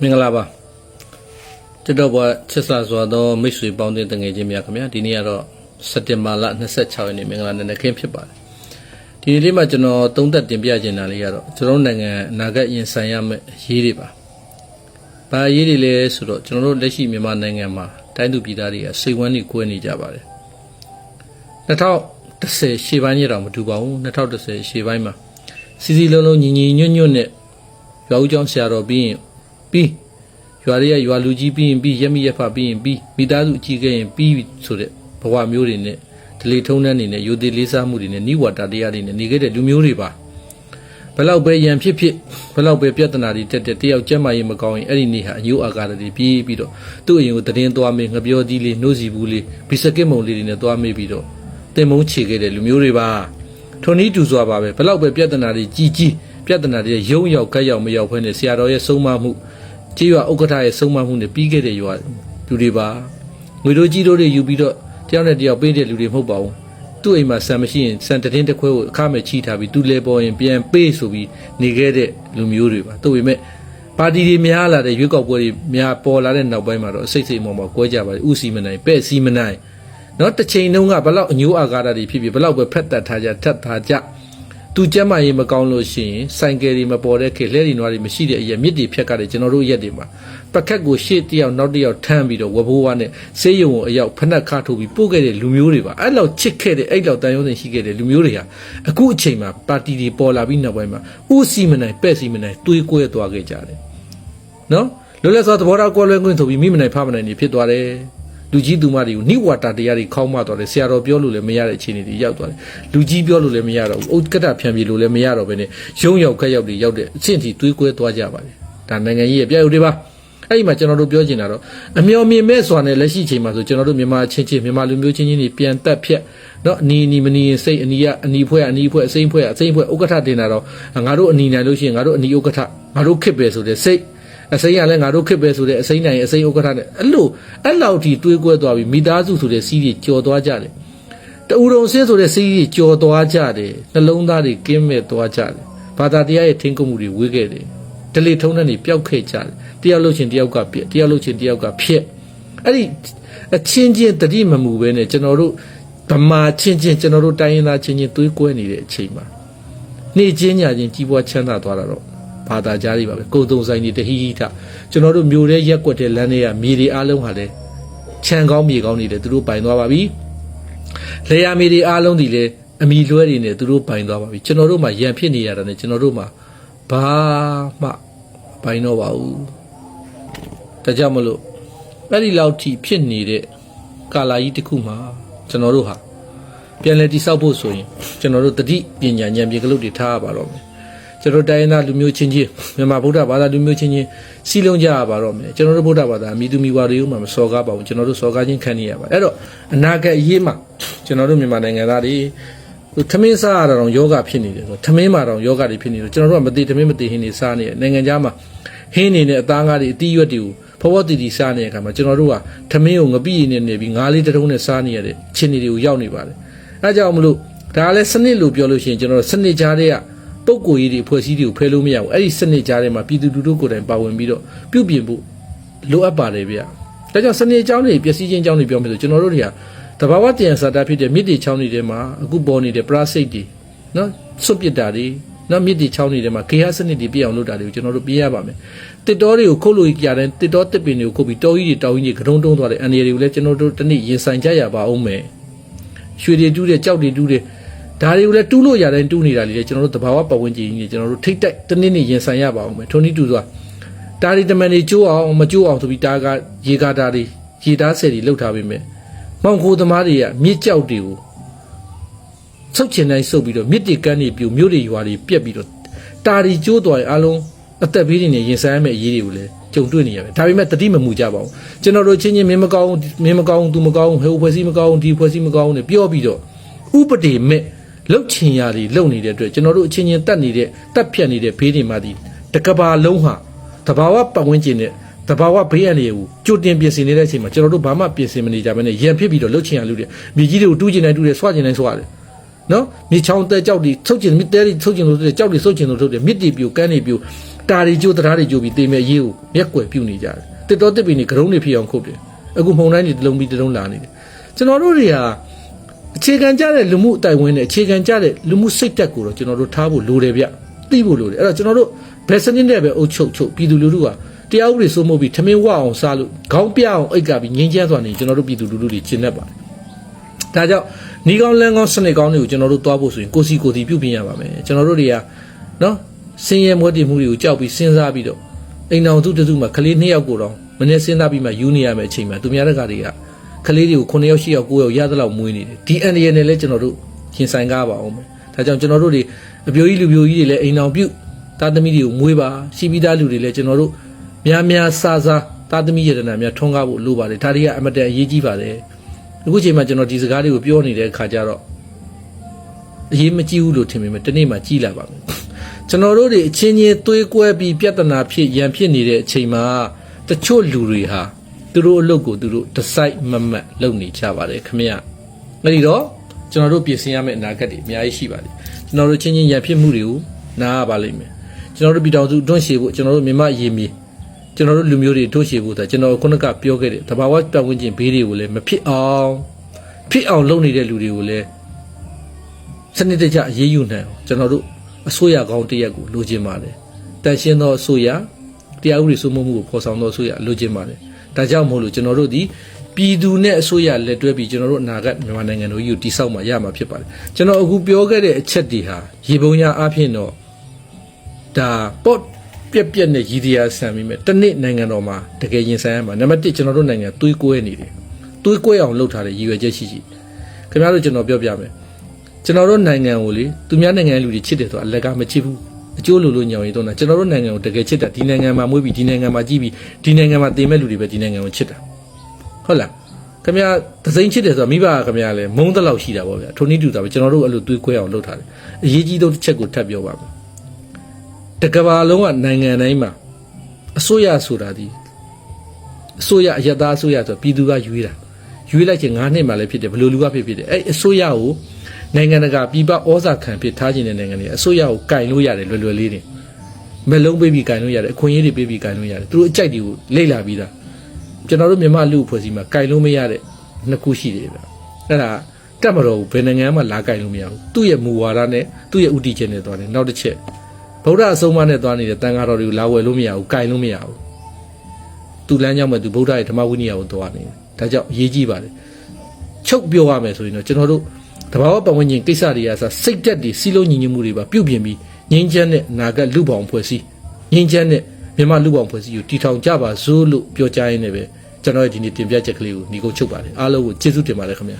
မင်္ဂလာပါတက်တော့ဘွားချစ်စာစွာသောမိတ်ဆွေပေါင်းတဲ့တငယ်ချင်းများခင်ဗျာဒီနေ့ကတော့စက်တင်ဘာလ26ရက်နေ့မင်္ဂလာနေ့နဲ့ခင်းဖြစ်ပါတယ်ဒီနေ့လေးမှာကျွန်တော်သုံးသက်တင်ပြချင်တာလေးကတော့ကျွန်တော်တို့နိုင်ငံအနာဂတ်ရင်ဆိုင်ရမယ့်အရေးတွေပါဘာအရေးတွေလဲဆိုတော့ကျွန်တော်တို့လက်ရှိမြန်မာနိုင်ငံမှာတိုင်းသူပြည်သားတွေကစိတ်ဝမ်းနေကိုယ်နေကြပါတယ်2010ရှေ့ပိုင်းကြီးတော့မတူပါဘူး2010ရှေ့ပိုင်းမှာစီစီလုံးလုံးညီညီညွတ်ညွတ်နဲ့ရွာဦးကျောင်းဆရာတော်ပြီးရင် ပြီးရွာတွေကရွာလူကြီးပြီးရင်ပြီးရက်မိရက်ဖပြီးရင်ပြီးမိသားစုအကြီးခဲ့ရင်ပြီးဆိုတဲ့ဘဝမျိုးတွေနဲ့ဒလေထုံးတန်းနေနဲ့ယူသေးလေးစားမှုတွေနဲ့နိဝါဒတရားတွေနဲ့နေခဲ့တဲ့လူမျိုးတွေပါဘလောက်ပဲရန်ဖြစ်ဖြစ်ဘလောက်ပဲပြဿနာတွေတက်တက်တယောက်ကြက်မရင်မကောင်းရင်အဲ့ဒီနေ့ဟာအညိုးအာကာရတွေပြီးပြီးတော့သူ့အရင်ကိုတည်င်းသွားမေးငပြောကြီးလေးနှိုးစီဘူးလေးဘီစကစ်မုံလေးတွေနဲ့သွားမေးပြီးတော့တင်မုံချေခဲ့တဲ့လူမျိုးတွေပါထုံနီးတူစွာပါပဲဘလောက်ပဲပြဿနာတွေကြီးကြီးပြဿနာတွေရုံရောက်ကက်ရောက်မရောက်ဖဲနဲ့ဆရာတော်ရဲ့ဆုံးမမှု ကြေးရွာဥက္ကဋ္ဌရဲ့ဆုံးမမှုနဲ့ပြီးခဲ့တဲ့ရွာလူတွေပါငွေတို့ကြီးတို့တွေယူပြီးတော့တယောက်နဲ့တယောက်ပေးတဲ့လူတွေမဟုတ်ပါဘူးသူ့အိမ်မှာဆံမရှိရင်ဆံတတင်းတစ်ခွဲကိုအခမဲ့ချီးထားပြီးသူလဲပေါ်ရင်ပြန်ပေးဆိုပြီးနေခဲ့တဲ့လူမျိုးတွေပါသူ့ပေမဲ့ပါတီတွေများလာတဲ့ရွေးကောက်ပွဲတွေများပေါ်လာတဲ့နောက်ပိုင်းမှာတော့အစိတ်စိတ်မောမောကွဲကြပါတယ်ဥစီမနိုင်ပဲ့စီမနိုင်နော်တစ်ချိန်လုံးကဘလောက်အညိုးအာဃာတတွေဖြစ်ဖြစ်ဘလောက်ပဲဖက်တက်ထားကြထက်ထားကြ သူကျမ်းမာရေးမကောင်းလို့ရှိရင်ဆိုင်ကယ်တွေမပေါ်တဲ့ခေတ်လှဲတွေနွားတွေမရှိတဲ့အရာမြစ်တွေဖြတ်ကြတယ်ကျွန်တော်တို့ရက်တွေမှာပကက်ကိုရှေ့တစ်ယောက်နောက်တစ်ယောက်ထမ်းပြီးတော့ဝဘိုးဝါနဲ့ဆေးရုံကိုအရောက်ဖက်နှက်ခါထိုးပြီးပို့ခဲ့တဲ့လူမျိုးတွေပါအဲ့လောက်ချစ်ခဲ့တဲ့အဲ့လောက်တန်ရုံးစင်ရှိခဲ့တဲ့လူမျိုးတွေဟာအခုအချိန်မှာပါတီတွေပေါ်လာပြီးနောက်ပိုင်းမှာဥစီမနိုင်ပဲ့စီမနိုင်တွေးကွဲသွားခဲ့ကြတယ်နော်လွတ်လပ်စွာသဘောထားကွဲလွဲခွင့်ဆိုပြီးမိမနိုင်ဖမနိုင်နေဖြစ်သွားတယ် လူကြီးသူမတွေကိုနိဝါတာတရားတွေခေါင်းမသွားတယ်ဆရာတော်ပြောလို့လည်းမရတဲ့အခြေအနေတွေရောက်သွားတယ်လူကြီးပြောလို့လည်းမရတော့ဘူးဥက္ကဋ္ဌဖြံပြေလို့လည်းမရတော့ဘဲနဲ့ရုံရောက်ခက်ရောက်တွေရောက်တဲ့အဆင့်ထိတွေးကွဲသွားကြပါတယ်ဒါနိုင်ငံကြီးရဲ့ပြရုပ်တွေပါအဲ့ဒီမှာကျွန်တော်တို့ပြောချင်တာတော့အမျော်မြင်မဲ့စွာနဲ့လက်ရှိချိန်မှာဆိုကျွန်တော်တို့မြန်မာချင်းချင်းမြန်မာလူမျိုးချင်းချင်းတွေပြန်တက်ဖြက်နော်အနီအနီမနီရင်စိတ်အနီကအနီဖွဲ့အနီဖွဲ့အစိမ့်ဖွဲ့အစိမ့်ဖွဲ့ဥက္ကဋ္ဌတင်တာတော့ငါတို့အနီနိုင်လို့ရှိရင်ငါတို့အနီဥက္ကဋ္ဌငါတို့ခစ်ပဲဆိုတဲ့စိတ် အစိမ်းရလဲငါတို့ခစ်ပဲဆိုတဲ့အစိမ်းနိုင်အစိမ်းဥက္ကဋ္ဌနဲ့အဲ့လိုအဲ့လောက်ထိတွေးကွဲသွားပြီးမိသားစုဆိုတဲ့စီးကြီးကြော်သွားကြတယ်တူုံဆင်းဆိုတဲ့စီးကြီးကြော်သွားကြတယ်နှလုံးသားတွေကင်းမဲ့သွားကြတယ်ဘာသာတရားရဲ့ထင်ကုန်မှုတွေဝေးခဲ့တယ်ဒလေထုံးတဲ့နေပျောက်ခဲ့ကြတယ်တယောက်လို့ချင်းတယောက်ကပြက်တယောက်လို့ချင်းတယောက်ကဖြက်အဲ့ဒီအချင်းချင်းတတိမမူပဲနဲ့ကျွန်တော်တို့ဗမာချင်းချင်းကျွန်တော်တို့တိုင်းရင်းသားချင်းချင်းသွေးကွဲနေတဲ့အချိန်မှာနေ့ချင်းညချင်းကြီးပွားချမ်းသာသွားတာတော့ ဘာသာကြားတွေပါပဲကိုယ်တုံဆိုင်တွေတဟိဟိထကျွန်တော်တို့မျိုးရဲရက်ွက်တဲ့လမ်းတွေကမြေတွေအားလုံးဟာလဲခြံကောင်းမြေကောင်းနေတယ်သူတို့ပိုင်သွားပါပြီလေယာမြေတွေအားလုံးဒီလေအမိလွဲတွေနဲ့သူတို့ပိုင်သွားပါပြီကျွန်တော်တို့မှရန်ဖြစ်နေရတာနဲ့ကျွန်တော်တို့မှဘာမှပိုင်တော့ပါဘူးဒါကြောင့်မလို့အဲ့ဒီလောက်ထိဖြစ်နေတဲ့ကာလာကြီးတစ်ခုမှာကျွန်တော်တို့ဟာပြန်လည်တိဆောက်ဖို့ဆိုရင်ကျွန်တော်တို့တတိပညာဉာဏ်ပြေကလုတ်တွေထားရပါတော့မယ် ကျွန်တော်တိုင်းရင်းသားလူမျိုးချင်းချင်းမြန်မာဗုဒ္ဓဘာသာလူမျိုးချင်းချင်းစီလုံးကြရပါတော့မယ်ကျွန်တော်တို့ဗုဒ္ဓဘာသာမိသူမိဘတွေကိုမှမစော်ကားပါဘူးကျွန်တော်တို့စော်ကားခြင်းခံနေရပါအဲ့တော့အနာဂတ်အရေးမှာကျွန်တော်တို့မြန်မာနိုင်ငံသားတွေဟိုထမင်းစားရတာတော့ယောဂဖြစ်နေတယ်ဆိုထမင်းမှာတော့ယောဂတွေဖြစ်နေတယ်ကျွန်တော်တို့ကမသိထမင်းမသိဟင်းနေစားနေတယ်နိုင်ငံခြားမှာဟင်းနေနဲ့အသားငါးတွေအတီးရွက်တွေကိုဖဝတီတီစားနေတဲ့အခါမှာကျွန်တော်တို့ကထမင်းကိုငပိရည်နဲ့နေပြီးငါးလေးတစ်ထုံးနဲ့စားနေရတဲ့ခြေနေတွေကိုရောက်နေပါတယ်အဲကြောင့်မလို့ဒါလည်းစနစ်လို့ပြောလို့ရှိရင်ကျွန်တော်တို့စနစ်ကြားတဲ့က ပုဂ္ဂိုလ်ကြီးတွေဖွဲ့စည်းတွေကိုဖယ်လို့မရဘူးအဲ့ဒီစနစ်ကြားထဲမှာပြည်သူလူထုကိုယ်တိုင်ပါဝင်ပြီးတော့ပြုပြင်ဖို့လိုအပ်ပါတယ်ဗျဒါကြောင့်စနစ်အကြောင်းတွေပျက်စီးခြင်းအကြောင်းတွေပြောမယ်ဆိုကျွန်တော်တို့တွေကတဘာဝတည်ရစာတာဖြစ်တဲ့မြစ်တီချောင်းတွေထဲမှာအခုပေါ်နေတဲ့ပရာစိတ်တွေနော်စွတ်ပစ်တာတွေနော်မြစ်တီချောင်းတွေထဲမှာခေယစနစ်တွေပြည့်အောင်လုပ်တာတွေကိုကျွန်တော်တို့ပြရပါမယ်တစ်တော်တွေကိုခုတ်လို့ကြတဲ့တစ်တော်တစ်ပင်တွေကိုခုတ်ပြီးတောကြီးတွေတောင်ကြီးတွေဂရုံတုံးသွားတဲ့အန်ဒီတွေကိုလည်းကျွန်တော်တို့တနေ့ရင်ဆိုင်ကြရပါအောင်မယ်ရွှေတွေတူးတဲ့ကြောက်တွေတူးတဲ့ ဒါတွေကိုလည်းတူးလို့ရတဲ့တူးနေတာလေးလေကျွန်တော်တို့တဘာဝပတ်ဝန်းကျင်ကြီးကျွန်တော်တို့ထိတ်တိုက်တနေ့နေ့ရင်ဆိုင်ရပါအောင်မယ်ထုံနီးတူစွာဒါတွေတမန်တွေကျိုးအောင်မကျိုးအောင်ဆိုပြီးဒါကရေကာတာတွေရေသားဆယ်တွေလှုပ်ထားပေးမယ်မောင်ခိုသမားတွေကမြစ်ကြောက်တွေကိုဆုတ်ချင်တိုင်းဆုတ်ပြီးတော့မြစ်တွေကန်းတွေပြူမြို့တွေရွာတွေပြက်ပြီးတော့တာတွေကျိုးသွားရင်အလုံးအသက်ဘေးတွေနဲ့ရင်ဆိုင်ရမယ့်အရေးတွေကိုလည်းကြုံတွေ့နေရမယ်ဒါပေမဲ့တတိမမူကြပါဘူးကျွန်တော်တို့ချင်းချင်းမင်းမကောင်းမင်းမကောင်းသူမကောင်းဟိုဖွဲ့စည်းမကောင်းဒီဖွဲ့စည်းမကောင်းနဲ့ပြောပြီးတော့ဥပဒေမဲ့ လှုပ်ချင်ရတွေလှုပ်နေတဲ့အတွက်ကျွန်တော်တို့အချင်းချင်းတတ်နေတဲ့တတ်ဖြတ်နေတဲ့ဘေးတွေမှာဒီတကဘာလုံးဟာတဘာဝပတ်ဝန်းကျင်နဲ့တဘာဝဘေးအန္တရာယ်ကိုကြိုတင်ပြင်ဆင်နေတဲ့အချိန်မှာကျွန်တော်တို့ဘာမှပြင်ဆင်မနေကြဘဲနဲ့ရန်ဖြစ်ပြီးတော့လှုပ်ချင်ရလူတွေမြေကြီးတွေကိုတူးချင်တိုင်းတူးတယ်ဆွချင်တိုင်းဆွရတယ်နော်မြေချောင်းတဲကြောက်တွေထုတ်ချင်မြစ်တဲတွေထုတ်ချင်လို့ကြောက်တွေဆုတ်ချင်လို့ထုတ်တယ်မြစ်တွေပြိုကန်းတွေပြိုတာတွေကျိုးတရားတွေကျိုးပြီးတေမဲ့ရေးကိုမျက်ကွယ်ပြုတ်နေကြတယ်တစ်တော်တစ်ပင်တွေဂရုံးတွေဖြစ်အောင်ခုတ်တယ်အခုမှုန်တိုင်းတွေတစ်လုံးပြီးတစ်လုံးလာနေတယ်ကျွန်တော်တို့တွေဟာ အခြေခံကြတဲ့လူမှုအတိုင်းဝင်းနဲ့အခြေခံကြတဲ့လူမှုစိတ်တက်ကိုတော့ကျွန်တော်တို့ထားဖို့လိုတယ်ဗျသိဖို့လိုတယ်အဲ့တော့ကျွန်တော်တို့ဘယ်စနစ်နဲ့ပဲအုပ်ချုပ်ချုပ်ပြည်သူလူထုကတရားဥပဒေစိုးမိုးပြီးထမင်းဝအောင်စားလို့ခေါင်းပြအောင်အိတ်ကပြီးငင်းချမ်းစွာနေကျွန်တော်တို့ပြည်သူလူထုတွေကျင့်တတ်ပါတယ်ဒါကြောင့်နီးကောင်းလန်းကောင်းစနစ်ကောင်းတွေကိုကျွန်တော်တို့သွားဖို့ဆိုရင်ကိုစီကိုတီပြုတ်ပြင်ရပါမယ်ကျွန်တော်တို့တွေကနော်စင်ရဲမွေးတည်မှုတွေကိုကြောက်ပြီးစဉ်းစားပြီးတော့အိမ်တော်သူတစုမှကလေးနှစ်ယောက်ကိုတော့မနေ့စဉ်းစားပြီးမှယူနေရမယ့်အချိန်မှာသူများတကာတွေက ကလေးတွေကို9ယောက်10ယောက်9ယောက်ရသလောက်မွေးနေတယ်ဒီအန်ဒီရနဲ့လည်းကျွန်တော်တို့ရင်ဆိုင်ကားပါအောင်မယ်ဒါကြောင့်ကျွန်တော်တို့တွေအပြိုကြီးလူပြိုကြီးတွေလည်းအိမ်တော်ပြုတ်သားသမီးတွေကိုမွေးပါရှိပြီးသားလူတွေလည်းကျွန်တော်တို့များများစားစားသားသမီးရတနာများထွန်းကားဖို့လိုပါတယ်ဒါတွေကအမတန်အရေးကြီးပါတယ်အခုချိန်မှာကျွန်တော်ဒီစကားတွေကိုပြောနေတဲ့အခါကျတော့အရေးမကြီးဘူးလို့ထင်ပေမဲ့တနေ့မှကြီးလာပါမယ်ကျွန်တော်တို့တွေအချင်းချင်းသွေးကွဲပြီးပြဿနာဖြစ်ရန်ဖြစ်နေတဲ့အချိန်မှာတချို့လူတွေဟာ သူတို့အလုပ်ကိုသူတို့ဒစိုက်မမတ်လုပ်နေကြပါတယ်ခမရအဲ့ဒီတော့ကျွန်တော်တို့ပြင်ဆင်ရမယ့်အနာဂတ်တွေအများကြီးရှိပါတယ်ကျွန်တော်တို့ချင်းချင်းရန်ဖြစ်မှုတွေကိုနားရပါလိမ့်မယ်ကျွန်တော်တို့ပြည်တော်စုတွန့်ရှည်ဖို့ကျွန်တော်တို့မြမရေမြေကျွန်တော်တို့လူမျိုးတွေတွန့်ရှည်ဖို့ဒါကျွန်တော်ခုနကပြောခဲ့တဲ့တဘာဝပတ်ဝန်းကျင်ဘေးတွေကိုလည်းမဖြစ်အောင်ဖြစ်အောင်လုပ်နေတဲ့လူတွေကိုလည်းစနစ်တကျအရေးယူနိုင်အောင်ကျွန်တော်တို့အစိုးရကောင်းတစ်ရက်ကိုလိုချင်ပါတယ်။တန်ရှင်းသောအစိုးရတရားဥပဒေစိုးမိုးမှုကိုဖော်ဆောင်သောအစိုးရလိုချင်ပါတယ်။ ဒါကြောင့်မို့လို့ကျွန်တော်တို့ဒီပြည်သူနဲ့အစိုးရလက်တွဲပြီးကျွန်တော်တို့အနာဂတ်မြန်မာနိုင်ငံတို့ကြီးကိုတည်ဆောက်မှရမှာဖြစ်ပါတယ်။ကျွန်တော်အခုပြောခဲ့တဲ့အချက်တွေဟာရေပုံရအဖြစ်တော့ဒါပေါ့ပြက်ပြက်နဲ့ရည်တရားဆန်ပြီးမဲ့တနစ်နိုင်ငံတော်မှာတကယ်ရင်ဆိုင်ရမှာနံပါတ်1ကျွန်တော်တို့နိုင်ငံသွေးကွဲနေတယ်။သွေးကွဲအောင်လုပ်ထားတဲ့ရည်ရွယ်ချက်ရှိရှိခင်ဗျားတို့ကျွန်တော်ပြောပြမယ်။ကျွန်တော်တို့နိုင်ငံကိုလေသူများနိုင်ငံလူတွေချစ်တယ်ဆိုတာအလက်ကမချစ်ဘူး အကျိုးလိုလို့ညောင်ရင်တော့နာကျွန်တော်တို့နိုင်ငံကိုတကယ်ချစ်တာဒီနိုင်ငံမှာမွေးပြီးဒီနိုင်ငံမှာကြီးပြီးဒီနိုင်ငံမှာတည်မဲ့လူတွေပဲဒီနိုင်ငံကိုချစ်တာဟုတ်လားခင်ဗျာသစိမ့်ချစ်တယ်ဆိုတာမိဘကခင်ဗျာလည်းမုန်းတဲ့လောက်ရှိတာပေါ့ဗျာထိုနည်းတူတာပဲကျွန်တော်တို့အဲ့လိုတွေးခွဲအောင်လုပ်ထားတယ်အရေးကြီးဆုံးတစ်ချက်ကိုထပ်ပြောပါမယ်တကဘာလုံးကနိုင်ငံတိုင်းမှာအစိုးရဆိုတာဒီအစိုးရအယက်သားအစိုးရဆိုပြည်သူကရွေးတာရွေးလိုက်ချင်9နှစ်မှလည်းဖြစ်တယ်ဘယ်လိုလူကဖြစ်ဖြစ်တယ်အဲ့အစိုးရကို နိုင်ငံတကာပြည်ပဩဇာခံဖြစ်ထားခြင်းတဲ့နိုင်ငံတွေအစိုးရကိုကင်လို့ရတယ်လွယ်လွယ်လေးတွေမလုံးပေးပြီးကင်လို့ရတယ်အခွင့်အရေးတွေပေးပြီးကင်လို့ရတယ်သူတို့အကြိုက်တွေကိုလိတ်လာပြီးသားကျွန်တော်တို့မြန်မာလူအဖွဲ့အစည်းမှာကင်လို့မရတဲ့နှစ်ခုရှိတယ်ဗျအဲ့ဒါတက်မတော်ဘူးဘယ်နိုင်ငံမှလာကင်လို့မရဘူးသူ့ရဲ့မူဝါဒနဲ့သူ့ရဲ့ဥတီချက်နဲ့သွားတယ်နောက်တစ်ချက်ဗုဒ္ဓအဆုံးအမနဲ့သွားနေတဲ့တန်ဃာတော်တွေကိုလာဝယ်လို့မရဘူးကင်လို့မရဘူးသူလမ်းကြောင်းမဲ့သူဗုဒ္ဓရဲ့ဓမ္မဝိနည်းကိုသွားနေတယ်ဒါကြောင့်အရေးကြီးပါတယ်ချုပ်ပြောရမယ်ဆိုရင်တော့ကျွန်တော်တို့ တဘာဝပတ်ဝန်းကျင်ကိစ္စတွေကစစိတ်တက်တွေစီလုံးညီညွတ်မှုတွေပါပြုတ်ပြင်ပြီးငင်းချမ်းတဲ့နာဂတ်လူပေါင်းဖွဲ့စည်းငင်းချမ်းတဲ့မြန်မာလူပေါင်းဖွဲ့စည်းကိုတီထောင်ကြပါစို့လို့ပြောကြားရင်းနဲ့ပဲကျွန်တော်ရဲ့ဒီနေ့တင်ပြချက်ကလေးကိုညီကိုချုပ်ပါတယ်အားလုံးကိုကျေးဇူးတင်ပါတယ်ခင်ဗျာ